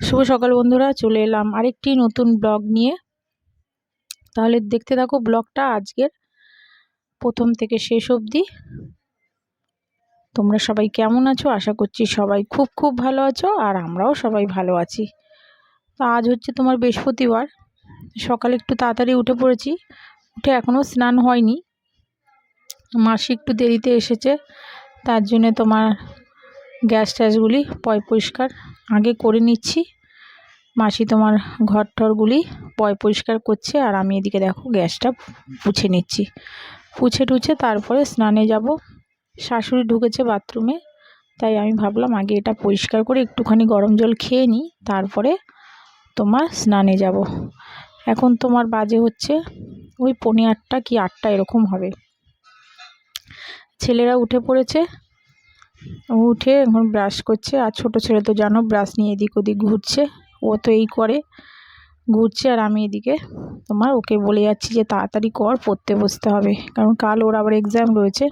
শুভ সকাল বন্ধুরা, চলে এলাম আরেকটি নতুন ব্লগ নিয়ে। তাহলে দেখতে থাকো ব্লগটা আজকের প্রথম থেকে শেষ অবধি। তোমরা সবাই কেমন আছো? আশা করছি সবাই খুব খুব ভালো আছো আর আমরাও সবাই ভালো আছি। তো আজ হচ্ছে তোমার বৃহস্পতিবার। সকালে একটু তাড়াতাড়ি উঠে পড়েছি। উঠে এখনও স্নান হয়নি। মাসি একটু দেরিতে এসেছে। তার জন্যে তোমার গ্যাস ট্যাসগুলি পয় পরিষ্কার আগে করে নিচ্ছি। মাসি তোমার ঘর টরগুলি পয় পরিষ্কার করছে আর আমি এদিকে দেখো গ্যাসটা পুছে নিচ্ছি। পুছে টুছে তারপরে স্নানে যাব। শাশুড়ি ঢুকেছে বাথরুমে, তাই আমি ভাবলাম আগে এটা পরিষ্কার করে একটুখানি গরম জল খেয়ে নিই, তারপরে তোমার স্নানে যাব। এখন তোমার বাজে হচ্ছে ওই পনে আটটা কি আটটা এরকম হবে। ছেলেরা উঠে পড়েছে উঠে এখন ব্রাশ করছে। আর ছোট ছেলে তো জানো ব্রাশ নিয়ে এদিক ওদিক ঘুরছে। ও তো এই করে ঘুরছে আর আমি এদিকে। তোমার ওকে বলে যাচ্ছি যে তাড়াতাড়ি কর, পড়তে বসতে হবে। কারণ কাল ওর আবার এক্সাম রয়েছে।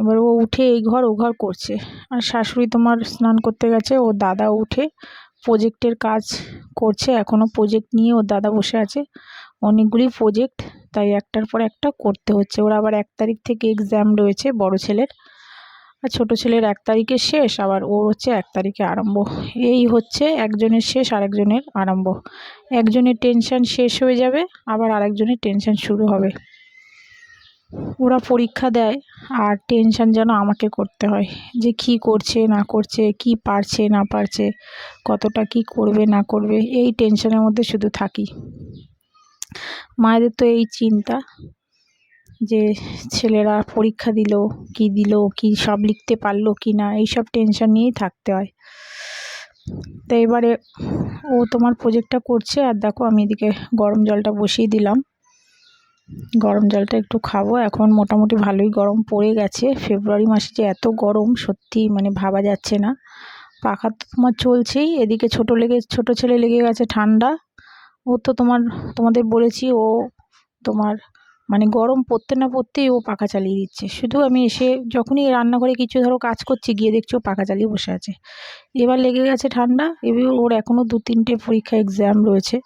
এবার ও উঠে এই ঘর, ও ঘর করছে। আর শাশুড়ি তোমার স্নান করতে গেছে ওর দাদা উঠে প্রজেক্টের কাজ করছে। এখনও প্রজেক্ট নিয়ে ওর দাদা বসে আছে। অনেকগুলি প্রজেক্ট তাই একটার পর একটা করতে হচ্ছে। ওর আবার এক তারিখ থেকে এক্সাম রয়েছে, বড় ছেলের। আর ছোটো ছেলের এক তারিখে শেষ, আবার ওর হচ্ছে এক তারিখে আরম্ভ। এই হচ্ছে একজনের শেষ, আরেকজনের আরম্ভ। একজনের টেনশান শেষ হয়ে যাবে, আবার আরেকজনের টেনশান শুরু হবে। ওরা পরীক্ষা দেয়, আর টেনশান যেন আমাকে করতে হয়, যে কি করছে, না করছে, কি পারছে, না পারছে, কতটা কি করবে, না করবে, এই টেনশনের মধ্যে শুধু থাকি। মায়েদের তো এই চিন্তা। যে ছেলেরা পরীক্ষা দিল, কি দিল, কি সব লিখতে পারল কি না এইসব টেনশন নিয়েই থাকতে হয়। তো এবারে ও তোমার প্রোজেক্টটা করছে আর দেখো আমি এদিকে গরম জলটা বসিয়ে দিলাম। গরম জলটা একটু খাব, এখন মোটামুটি ভালোই গরম পড়ে গেছে। ফেব্রুয়ারি মাসে যে এত গরম, সত্যি মানে ভাবা যাচ্ছে না। পাখা তো তোমার চলছেই, এদিকে ছোট লেগে, ছোট ছেলে লেগে গেছে ঠান্ডা। ও তো তোমার, তোমাদের বলেছি ও তোমার মানে গরম পড়তে না পড়তেই ও পাখা চালিয়ে দিচ্ছে। শুধু আমি এসে যখনই রান্নাঘরে কিছু ধরো কাজ করছি, গিয়ে দেখছি ও পাখা চালিয়ে বসে আছে। এবার লেগে গেছে ঠান্ডা, এবার ওর এখনও দু তিনটে পরীক্ষা এক্সাম রয়েছে।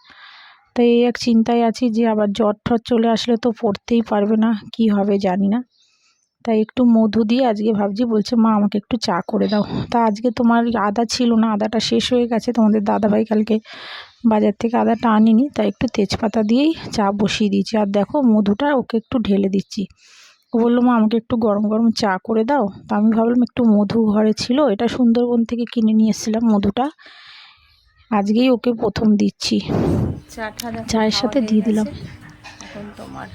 তাই এই এক চিন্তায় আছি যে আবার জ্বর ঠর চলে আসলে তো পড়তেই পারবে না, কি হবে জানি না। তাই একটু মধু দিয়ে আজকে ভাবছি বলছে মা আমাকে একটু চা করে দাও। তা আজকে তোমার আদা ছিল না আদাটা শেষ হয়ে গেছে। তোমাদের দাদাভাই কালকে বাজার থেকে আদাটা আনিনি তাই একটু তেজপাতা দিয়েই চা বসিয়ে দিয়েছি। আর দেখো মধুটা ওকে একটু ঢেলে দিচ্ছি। ও বলল মা আমাকে একটু গরম গরম চা করে দাও। তা আমি ভাবলাম একটু মধু ঘরে ছিল এটা সুন্দরবন থেকে কিনে নিয়ে এসেছিলাম মধুটা। আজকেই ওকে প্রথম দিচ্ছি। চায়ের সাথে দিয়ে দিলাম। এখন তোমার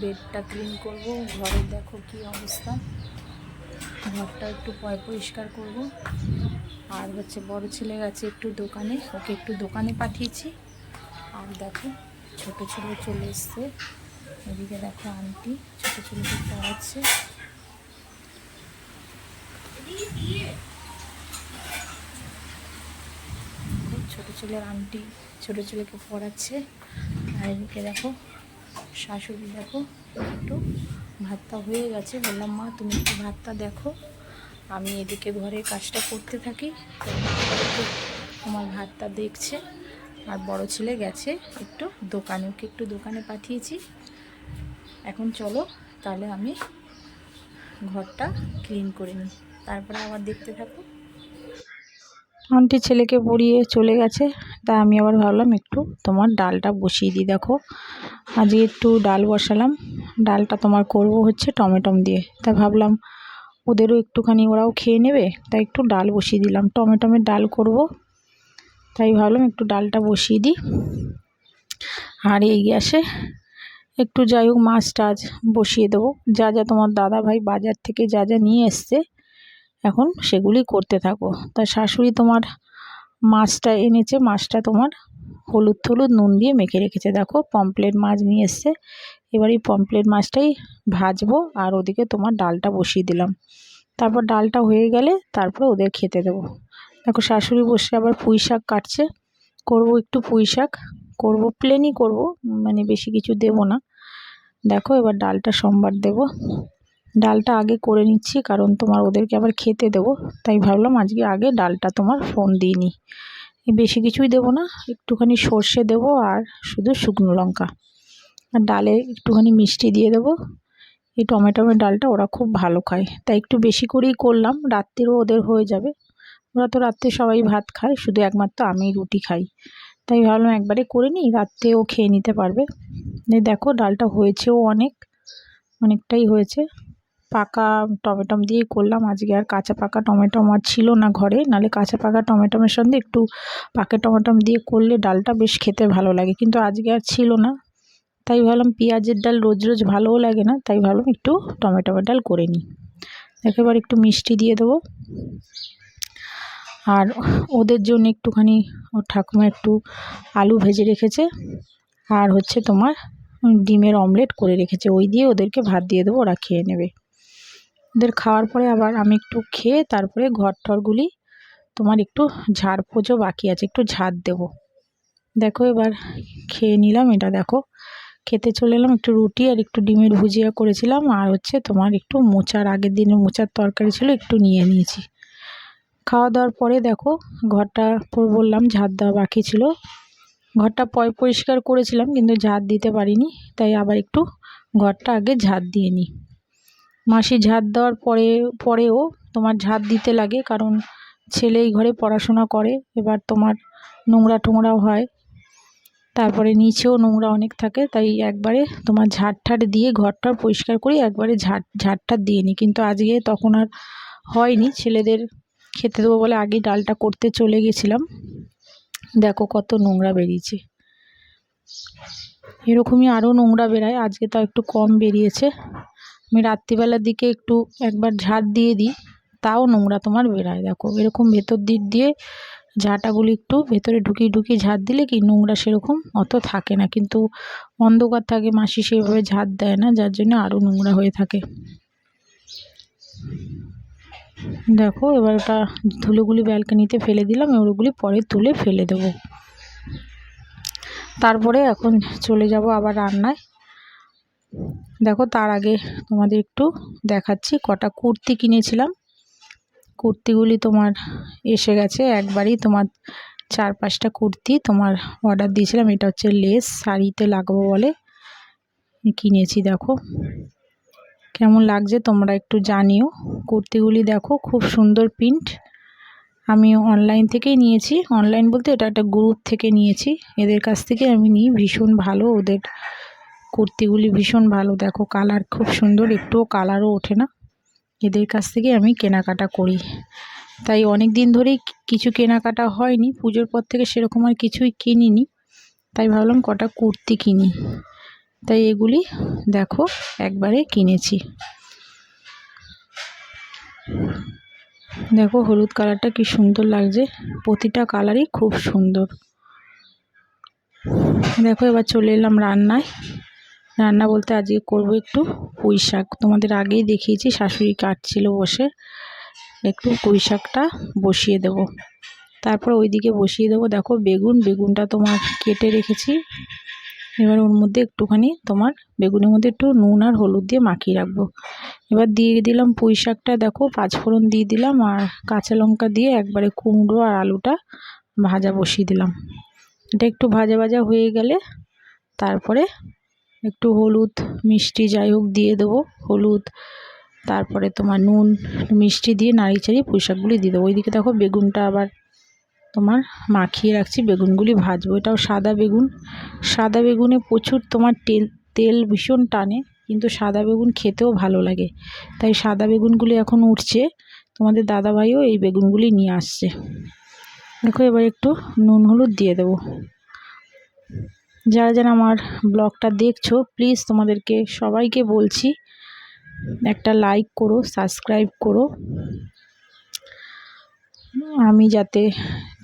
বেডটা ক্লিন করব, ঘরে দেখো কি অবস্থা। ঘরটা একটু পরিষ্কার করব। আর হচ্ছে বড় ছেলে গেছে একটু দোকানে, ওকে একটু দোকানে পাঠিয়েছি। আর দেখো, ছোট ছেলে চলে এসছে। এদিকে দেখো আন্টি, ছোট ছেলেকে পড়াচ্ছে। ছোট ছেলের আন্টি ছোট ছেলেকে পড়াচ্ছে। আর এদিকে দেখো শাশুড়ি, দেখো, একটু ভাতটা হয়ে গেছে। বললাম, মা, তুমি একটু ভাতটা দেখো। আমি এদিকে ঘরে কাজটা করতে থাকি আমার ভাতটা দেখছে। আর বড় ছেলে গেছে, একটু দোকানে, ওকে একটু দোকানে পাঠিয়েছি। এখন চলো, তাহলে আমি ঘরটা ক্লিন করে নিই। তারপরে আবার দেখতে থাকো। আন্টি ছেলেকে পড়িয়ে চলে গেছে। তা আমি আবার ভাবলাম, একটু তোমার ডালটা বসিয়ে দিই, দেখো। আজকে একটু ডাল বসালাম। ডালটা তোমার করব হচ্ছে টমেটম দিয়ে। তা ভাবলাম ওদেরও একটুখানি ওরাও খেয়ে নেবে তাই একটু ডাল বসিয়ে দিলাম। টমেটমের ডাল করব, তাই ভাবলাম একটু ডালটা বসিয়ে দিই। আর এই গ্যাসে একটু যাই হোক মাছ টাছ বসিয়ে দেবো। যা যা তোমার দাদা ভাই বাজার থেকে যা যা নিয়ে এসছে, এখন সেগুলি করতে থাকো। তা শাশুড়ি তোমার মাছটা এনেছে, মাছটা তোমার হলুদ থলুদ নুন দিয়ে মেখে রেখেছে। দেখো পমপ্লেট মাছ নিয়ে এসছে। এবার এই পমপ্লেট মাছটাই ভাজবো আর ওদিকে তোমার ডালটা বসিয়ে দিলাম। তারপর ডালটা হয়ে গেলে তারপর ওদের খেতে দেবো। দেখো শাশুড়ি বসে আবার পুঁই শাক কাটছে। করব একটু পুঁই শাক। করব প্লেনই করব মানে বেশি কিছু দেব না। দেখো এবার ডালটা সোমবার দেব। ডালটা আগে করে নিচ্ছি কারণ তোমার ওদেরকে আবার খেতে দেবো। তাই ভাবলাম আজকে আগে ডালটা তোমার ফোন দিয়ে নিই। বেশি কিছুই দেবো না, একটুখানি সর্ষে দেবো আর শুধু শুকনো লঙ্কা। আর ডালে একটুখানি মিষ্টি দিয়ে দেবো। এই টমেটোমের ডালটা ওরা খুব ভালো খায়। তাই একটু বেশি করেই করলাম রাত্রিরও ওদের হয়ে যাবে। ওরা তো রাত্রে সবাই ভাত খায়, শুধু একমাত্র আমি রুটি খাই। তাই ভাবলাম একবারে করে নিই রাত্রেও খেয়ে নিতে পারবে। দেখো, ডালটা হয়েছেও অনেক, অনেকটাই হয়েছে। পাকা টমেটম দিয়েই করলাম। আজকে আর কাঁচা পাকা টমেটো আমার ছিল না ঘরে। নালে কাঁচা পাকা টমেটমের সঙ্গে একটু পাকা টমেটম দিয়ে করলে ডালটা বেশ খেতে ভালো লাগে। কিন্তু আজকে আর ছিল না। তাই ভাবলাম পেঁয়াজের ডাল রোজ রোজ ভালোও লাগে না। তাই ভাবলাম একটু টমেটোমের ডাল করে নিই। একেবারে একটু মিষ্টি দিয়ে দেবো। আর ওদের জন্য একটুখানি ওর ঠাকুমা একটু আলু ভেজে রেখেছে। আর হচ্ছে তোমার ডিমের অমলেট করে রেখেছে। ওই দিয়ে ওদেরকে ভাত দিয়ে দেবো। ওরা খেয়ে নেবে। ওদের খাওয়ার পরে আবার আমি একটু খেয়ে তারপরে ঘর টরগুলি তোমার একটু ঝাড় পোজো বাকি আছে, একটু ঝাড় দেবো। দেখো এবার খেয়ে নিলাম, এটা দেখো। খেতে চলে এলাম, একটু রুটি আর একটু ডিমের ভুজিয়া করেছিলাম, আর হচ্ছে তোমার একটু মোচার, আগের দিনে মোচার তরকারি ছিল, একটু নিয়ে নিয়েছি। খাওয়া দাওয়ার পরে দেখো, ঘরটা বললাম ঝাড় দেওয়া বাকি ছিল। ঘরটা পয় পরিষ্কার করেছিলাম, কিন্তু ঝাড় দিতে পারিনি, তাই আবার একটু ঘরটা আগে ঝাড় দিয়ে নিই। মাসি ঝাড় দেওয়ার পরে, পরেও তোমার ঝাড় দিতে লাগে কারণ ছেলে এই ঘরে পড়াশোনা করে, এবার তোমার নোংরা টোংরাও হয়। তারপরে নিচেও নোংরা অনেক থাকে, তাই একবারে তোমার ঝাড় ঠাড় দিয়ে ঘরটা পরিষ্কার করি একবারে ঝাড় ঝাড়টা দিয়ে নিই। কিন্তু আজকে তখন আর হয়নি, ছেলেদের খেতে দেবো বলে আগে ডালটা করতে চলে গেছিলাম। দেখো কত নোংরা বেরিয়েছে। এরকমই আরও নোংরা বেরায়, আজকে তো একটু কম বেরিয়েছে। আমি রাত্রিবেলার দিকে একটু একবার ঝাড় দিয়ে দিই, তাও নোংরা তোমার বেরায় দেখো, এরকম ভেতর দিক দিয়ে ঝাঁটাগুলি একটু ভেতরে ঢুকিয়ে ঢুকিয়ে ঝাড় দিলে কি নোংরা সেরকম অত থাকে না। কিন্তু অন্ধকার থাকে, মাসি সেভাবে ঝাড় দেয় না, যার জন্য আরও নোংরা হয়ে থাকে। দেখো, এবার ওটা ধুলোগুলি ব্যালকানিতে ফেলে দিলাম ওগুলি পরে তুলে ফেলে দেবো। তারপরে এখন চলে যাব আবার রান্নায়। দেখো, তার আগে তোমাদের একটু দেখাচ্ছি। কটা কুর্তি কিনেছিলাম। কুর্তিগুলি তোমার এসে গেছে। একবারই তোমার চার পাঁচটা কুর্তি তোমার অর্ডার দিয়েছিলাম। এটা হচ্ছে লেস শাড়িতে লাগবো বলে কিনেছি, দেখো। কেমন লাগছে তোমরা একটু জানিও। কুর্তিগুলি দেখো, খুব সুন্দর প্রিন্ট আমি অনলাইন থেকেই নিয়েছি। অনলাইন বলতে এটা একটা গ্রুপ থেকে নিয়েছি। এদের কাছ থেকে আমি নিই। ভীষণ ভালো ওদের কুর্তিগুলি ভীষণ ভালো। দেখো কালার খুব সুন্দর, একটুও কালারও ওঠে না। এদের কাছ থেকে আমি কেনাকাটা করি। তাই অনেক দিন ধরেই কিছু কেনাকাটা হয়নি। পুজোর পর থেকে সেরকম আর কিছুই কিনিনি। তাই ভাবলাম কটা কুর্তি কিনি। তাই এগুলি দেখো একবারে কিনেছি। দেখো হলুদ কালারটা কি সুন্দর লাগছে। প্রতিটা কালারই খুব সুন্দর। দেখো এবার চলে এলাম রান্নায়। রান্না বলতে আজকে করব একটু পুঁই শাক। তোমাদের আগেই দেখিয়েছি, শাশুড়ি কাটছিল বসে। একটু পুঁই শাকটা বসিয়ে দেব। তারপর ওইদিকে বসিয়ে দেবো। দেখো বেগুন, বেগুনটা তোমার কেটে রেখেছি। এবার ওর মধ্যে একটুখানি তোমার বেগুনের মধ্যে একটু নুন আর হলুদ দিয়ে মাখিয়ে রাখব। এবার দিয়ে দিলাম পুঁই শাকটা, দেখো পাঁচফোড়ন দিয়ে দিলাম আর কাঁচা লঙ্কা দিয়ে একবারে কুমড়ো আর আলুটা ভাজা বসিয়ে দিলাম। এটা একটু ভাজা ভাজা হয়ে গেলে তারপরে একটু হলুদ মিষ্টি যাই হোক দিয়ে দেবো, হলুদ, তারপরে তোমার নুন, মিষ্টি দিয়ে নাড়ি চাড়িয়ে পুঁই শাকগুলি দিয়ে দেবো। ওইদিকে দেখো বেগুনটা আবার তোমার মাখিয়ে রাখছি, বেগুনগুলি ভাজবো। এটাও সাদা বেগুন। সাদা বেগুনে প্রচুর তোমার তেল তেল ভীষণ টানে, কিন্তু সাদা বেগুন খেতেও ভালো লাগে। তাই সাদা বেগুনগুলি এখন উঠছে। তোমাদের দাদাভাইও এই বেগুনগুলি নিয়ে আসছে। দেখো এবার একটু নুন, হলুদ দিয়ে দেবো। যারা যারা আমার ব্লগটা দেখছ প্লিজ তোমাদেরকে সবাইকে বলছি, একটা লাইক করো সাবস্ক্রাইব করো। আমি যাতে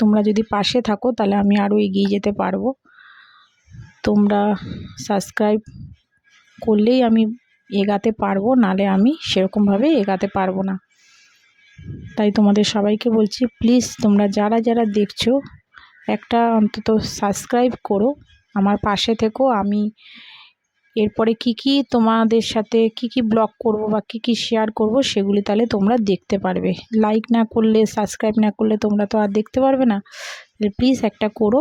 তোমরা যদি পাশে থাকো, তাহলে আমি আরও এগিয়ে যেতে পারব। তোমরা সাবস্ক্রাইব করলেই আমি এগাতে পারব, নালে আমি সেরকমভাবে এগাতে পারব না। তাই তোমাদের সবাইকে বলছি প্লিজ তোমরা যারা যারা দেখছ, একটা অন্তত সাবস্ক্রাইব করো। আমার পাশে থেকো, আমি এরপরে কি কি তোমাদের সাথে কি কি ব্লগ করব বা কি কি শেয়ার করব সেগুলি তাহলে তোমরা দেখতে পারবে। লাইক না করলে সাবস্ক্রাইব না করলে তোমরা তো আর দেখতে পারবে না। প্লিজ একটা করো।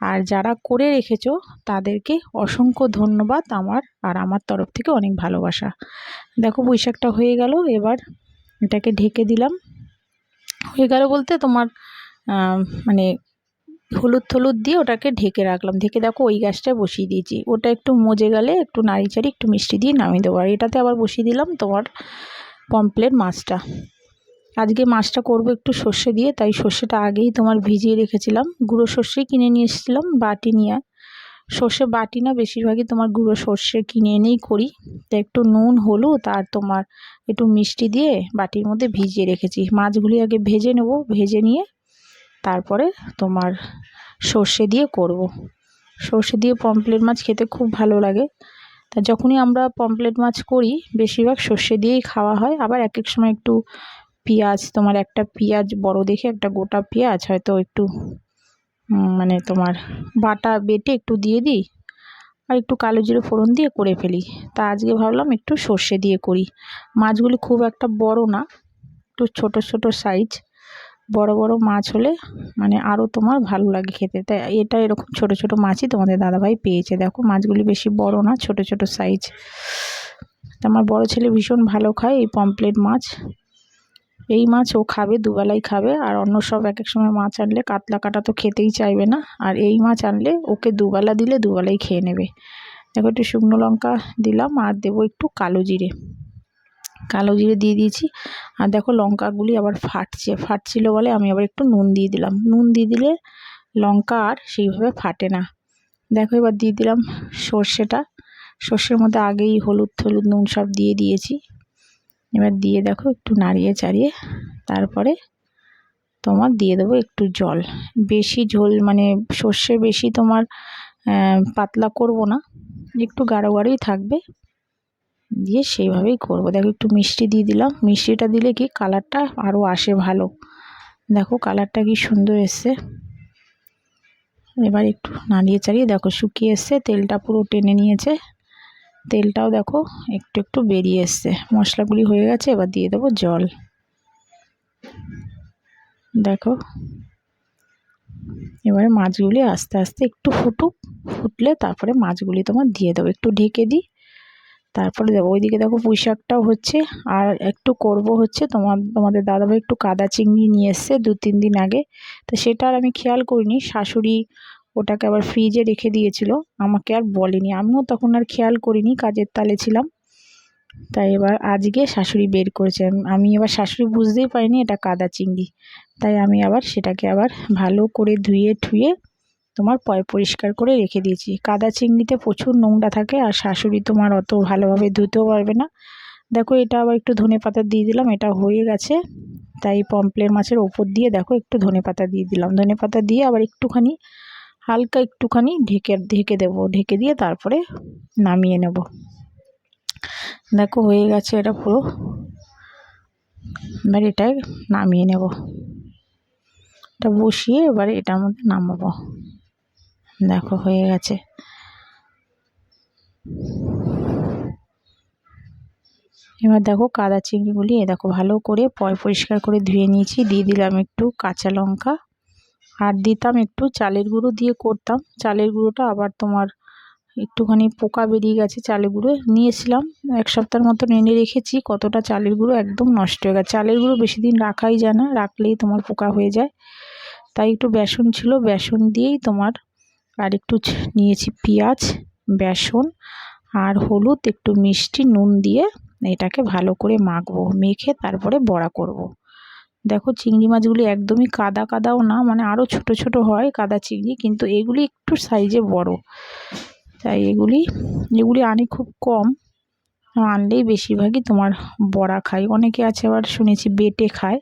আর যারা করে রেখেছো, তাদেরকে অসংখ্য ধন্যবাদ আমার আর আমার তরফ থেকে অনেক ভালোবাসা। দেখো বৈশাখটা হয়ে গেল, এবার এটাকে ঢেকে দিলাম। হয়ে গেল বলতে তোমার মানে হলুদ থলুদ দিয়ে ওটাকে ঢেকে রাখলাম। ঢেকে দেখো ওই গ্যাসটায় বসিয়ে দিয়েছি। ওটা একটু মজে গেলে, একটু নাড়ি চাড়ি একটু মিষ্টি দিয়ে নামিয়ে দেবো। আর এটাতে আবার বসিয়ে দিলাম তোমার পমপ্লেট মাছটা। আজকে মাছটা করব একটু সর্ষে দিয়ে, তাই সর্ষেটা আগেই তোমার ভিজিয়ে রেখেছিলাম। গুঁড়ো সর্ষে কিনে নিয়ে এসেছিলাম বাটি নিয়ে। সর্ষে বাটি না, বেশিরভাগই তোমার গুঁড়ো সর্ষে কিনে এনেই করি। তা একটু নুন, হলুদ আর তোমার একটু মিষ্টি দিয়ে বাটির মধ্যে ভিজিয়ে রেখেছি। মাছগুলি আগে ভেজে নেব। ভেজে নিয়ে তারপরে তোমার সর্ষে দিয়ে করব। সর্ষে দিয়ে পমপ্লেট মাছ খেতে খুব ভালো লাগে। তা যখনই আমরা পমপ্লেট মাছ করি, বেশিরভাগ সর্ষে দিয়েই খাওয়া হয়। আবার এক এক সময় একটু পেঁয়াজ, তোমার একটা পেঁয়াজ বড় দেখে একটা গোটা পেঁয়াজ হয়তো একটু মানে তোমার বাটা বেটে একটু দিয়ে দিই। আর একটু কালো জিরে ফোড়ন দিয়ে করে ফেলি। তা আজকে ভাবলাম একটু সর্ষে দিয়ে করি। মাছগুলি খুব একটা বড় না, একটু ছোট ছোট সাইজ বড় বড় মাছ হলে মানে আরও তোমার ভালো লাগে খেতে। তাই এটা এরকম ছোট ছোট মাছই তোমাদের দাদাভাই পেয়েছে। দেখো, মাছগুলি বেশি বড় না, ছোট ছোট সাইজ আমার বড় ছেলে ভীষণ ভালো খায় এই পমপ্লেট মাছ। এই মাছ ও খাবে, দুবেলাই খাবে, আর অন্য সব এক এক সময় মাছ আনলে কাতলা কাটা তো খেতেই চাইবে না। আর এই মাছ আনলে ওকে দুবেলা দিলে দুবেলাই খেয়ে নেবে। দেখো একটু শুকনো লঙ্কা দিলাম, আর দেবো একটু কালো জিরে। কালো জিরে দিয়ে দিয়েছি। আর দেখো লঙ্কাগুলি আবার ফাটছে, ফাটছিল বলে আমি আবার একটু নুন দিয়ে দিলাম। নুন দিয়ে দিলে লঙ্কা আর সেইভাবে ফাটে না। দেখো এবার দিয়ে দিলাম সর্ষেটা। সর্ষের মধ্যে আগেই হলুদ হলুদ নুন সব দিয়ে দিয়েছি। এবার দিয়ে দেখো একটু নাড়িয়ে চাড়িয়ে তারপরে তোমার দিয়ে দেবো একটু জল। বেশি ঝোল মানে সর্ষে বেশি তোমার পাতলা করব না। একটু গাঢ় গাঢ়ই থাকবে। দিয়ে সেইভাবেই করব। দেখো একটু মিষ্টি দিয়ে দিলাম। মিষ্টিটা দিলে কি কালারটা আরও আসে ভালো। দেখো কালারটা কি সুন্দর এসছে। এবার একটু নাড়িয়ে চাড়িয়ে দেখো শুকিয়ে এসছে। তেলটা পুরো টেনে নিয়েছে। তেলটাও দেখো একটু একটু বেরিয়ে এসছে। মশলাগুলি হয়ে গেছে, এবার দিয়ে দেবো জল। দেখো এবারে মাছগুলি আস্তে আস্তে একটু ফুটুক। ফুটলে তারপরে মাছগুলি তোমার দিয়ে দেবো। একটু ঢেকে দিই। তারপরে দেবো। ওইদিকে দেখো পুঁই শাকটাও হচ্ছে, আর একটু করব হচ্ছে তোমার, তোমাদের দাদাভাই একটু কাদা চিংড়ি নিয়ে এসছে দু তিন দিন আগে। তো সেটা আর আমি খেয়াল করিনি, শাশুড়ি ওটাকে আবার ফ্রিজে রেখে দিয়েছিল, আমাকে আর বলেনি। আমিও তখন আর খেয়াল করিনি, কাজের তালে ছিলাম। তাই এবার আজকে শাশুড়ি বের করেছে। আমি এবার শাশুড়ি বুঝতেই পারিনি এটা কাদা চিংড়ি। তাই আমি আবার সেটাকে আবার ভালো করে ধুয়ে, ঠুয়ে তোমার পয় পরিষ্কার করে রেখে দিয়েছি। কাদা চিংড়িতে প্রচুর নোংরা থাকে আর শাশুড়ি তোমার অত ভালোভাবে ধুতেও পারবে না। দেখো এটা আবার একটু ধনে পাতা দিয়ে দিলাম, এটা হয়ে গেছে। তাই পমপ্লেট মাছের ওপর দিয়ে দেখো একটু ধনে পাতা দিয়ে দিলাম। ধনে পাতা দিয়ে আবার একটুখানি, হালকা একটুখানি ঢেকে ঢেকে দেবো। ঢেকে দিয়ে তারপরে নামিয়ে নেব। দেখো হয়ে গেছে এটা পুরো। এবার এটাই নামিয়ে নেব। এটা বসিয়ে এবারে এটার মধ্যে নামাবো। দেখো, হয়ে গেছে। এবার দেখো কাদা চিংড়িগুলি, এ দেখো ভালো করে পয় পরিষ্কার করে ধুয়ে নিয়েছি। দিয়ে দিলাম একটু কাঁচা লঙ্কা আর দিতাম একটু চালের গুঁড়ো দিয়ে করতাম। চালের গুঁড়োটা আবার তোমার একটুখানি পোকা বেরিয়ে গেছে চালের গুঁড়ো। নিয়েছিলাম এক সপ্তাহের মতন এনে রেখেছি, কতটা চালের গুঁড়ো একদম নষ্ট হয়ে গেছে। চালের গুঁড়ো বেশি দিন রাখাই যায় না, রাখলেই তোমার পোকা হয়ে যায়। তাই একটু বেসন ছিল, বেসন দিয়েই তোমার আর একটু নিয়েছি পেঁয়াজ, বেসন আর হলুদ, একটু মিষ্টি, নুন দিয়ে এটাকে ভালো করে মাখবো, মেখে তারপরে বড়া করব। দেখো চিংড়ি মাছগুলি একদমই কাদা কাদাও না মানে আরও ছোট ছোট হয় কাদা চিংড়ি, কিন্তু এগুলি একটু সাইজে বড়। তাই এগুলি এগুলি আনি খুব কম, আনলেই বেশিরভাগই তোমার বড়া খাই। অনেকে আছে আবার শুনেছি বেটে খায়।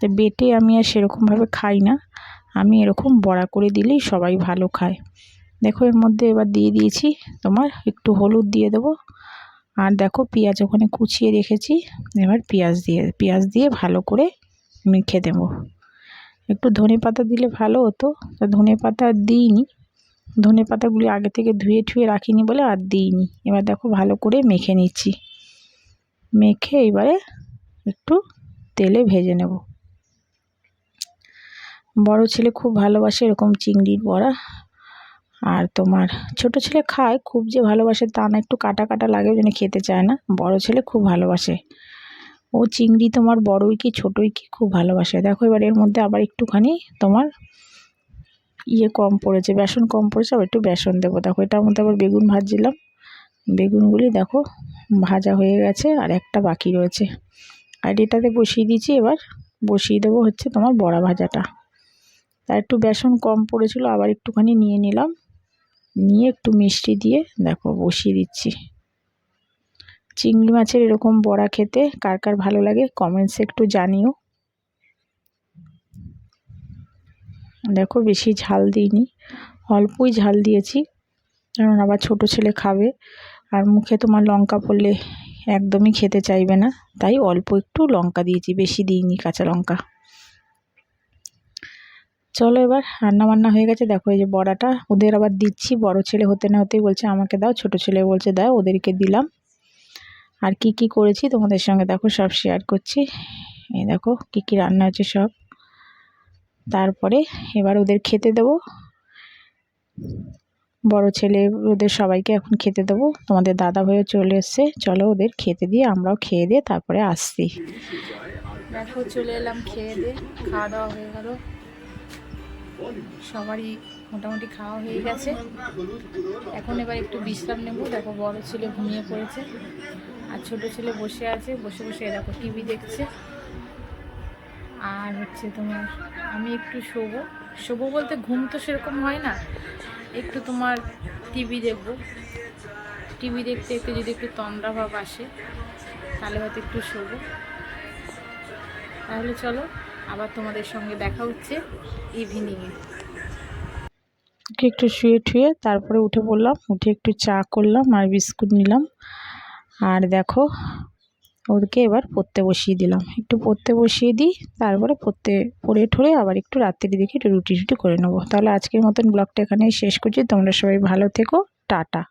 তো বেটে আমি আর সেরকমভাবে খাই না। আমি এরকম বড়া করে দিলেই সবাই ভালো খায়। দেখো এর মধ্যে এবার দিয়ে দিয়েছি তোমার একটু হলুদ দিয়ে দেবো। আর দেখো পেঁয়াজ ওখানে কুচিয়ে রেখেছি, এবার পেঁয়াজ দিয়ে পেঁয়াজ দিয়ে ভালো করে মেখে দেবো। একটু ধনে পাতা দিলে ভালো হতো, তা ধনে পাতা দিইনি। ধনে পাতাগুলি আগে থেকে ধুয়ে ঠুয়ে রাখিনি বলে আর দিইনি। এবার দেখো ভালো করে মেখে নিচ্ছি। মেখে এবারে একটু তেলে ভেজে নেব। বড় ছেলে খুব ভালোবাসে এরকম চিংড়ির বড়া। আর তোমার ছোট ছেলে খায়, খুব যে ভালোবাসে তা না, একটু কাটা কাটা লাগে, ওই জন্য খেতে চায় না। বড় ছেলে খুব ভালোবাসে। ও চিংড়ি তোমার বড়ই কি ছোটই কি খুব ভালোবাসে। দেখো এবার এর মধ্যে আবার একটুখানি তোমার ইয়ে কম পড়েছে, বেসন কম পড়েছে, আবার একটু বেসন দেবো। দেখো এটার মধ্যে আবার বেগুন ভাজছিলাম। বেগুনগুলি দেখো ভাজা হয়ে গেছে আর একটা বাকি রয়েছে। আর এটাতে বসিয়ে দিয়েছি, এবার বসিয়ে দেবো হচ্ছে তোমার বড়া ভাজাটা। তার একটু বেসন কম পড়েছিল, আবার একটুখানি নিয়ে নিলাম। নিয়ে একটু মিষ্টি দিয়ে দেখো বসিয়ে দিচ্ছি। চিংড়ি মাছের এরকম বড়া খেতে কার কার ভালো লাগে কমেন্টসে একটু জানিও। দেখো বেশি ঝাল দিইনি, অল্পই ঝাল দিয়েছি, কারণ আবার ছোট ছেলে খাবে। আর মুখে তোমার লঙ্কা পড়লে একদমই খেতে চাইবে না, তাই অল্প একটু লঙ্কা দিয়েছি, বেশি দিইনি কাঁচা লঙ্কা। চলো এবার রান্না বান্না হয়ে গেছে। দেখো এই যে বড়াটা, ওদের আবার দিচ্ছি। বড় ছেলে হতে না হতেই বলছে, আমাকে দাও। ছোট ছেলে বলছে, দাও। ওদেরকে দিলাম। আর কি কি করেছি তোমাদের সঙ্গে দেখো, সব শেয়ার করছি। এই দেখো কি কি রান্না হচ্ছে সব। তারপরে এবার ওদের খেতে দেবো। বড় ছেলে, ওদের সবাইকে এখন খেতে দেবো। তোমাদের দাদা ভাইও চলে এসছে। চলো ওদের খেতে দিয়ে আমরাও খেয়ে দিয়ে তারপরে আসছি। দেখো, চলে এলাম খেয়ে দিয়ে। খাওয়া দাওয়া হয়ে গেল। সবারই মোটামুটি খাওয়া হয়ে গেছে। এখন এবার একটু বিশ্রাম নেব। দেখো বড় ছেলে ঘুমিয়ে পড়েছে আর ছোট ছেলে বসে আছে। বসে বসে দেখো টিভি দেখছে। আর হচ্ছে তোমার আমি একটু শোবো। শোবো বলতে ঘুম তো সেরকম হয় না। একটু তোমার টিভি দেখব। টিভি দেখতে দেখতে যদি একটু তন্দ্রাভাব আসে, তাহলে হয়তো একটু শোবো। তাহলে চলো আবার তোমাদের সঙ্গে দেখা হচ্ছে ইভিনিংয়ে একটু শুয়ে ঠুয়ে তারপরে উঠে পড়লাম, উঠে একটু চা করলাম আর বিস্কুট নিলাম। আর দেখো, ওদেরকে এবার পড়তে বসিয়ে দিলাম। একটু পড়তে বসিয়ে দিই, তারপরে পড়তে, পড়ে ঠরে আবার একটু রাত্রির দিকে একটু রুটি রুটি করে নেব। তাহলে আজকের মতন ব্লগটা এখানেই শেষ করছি। তোমরা সবাই ভালো থেকো, টাটা।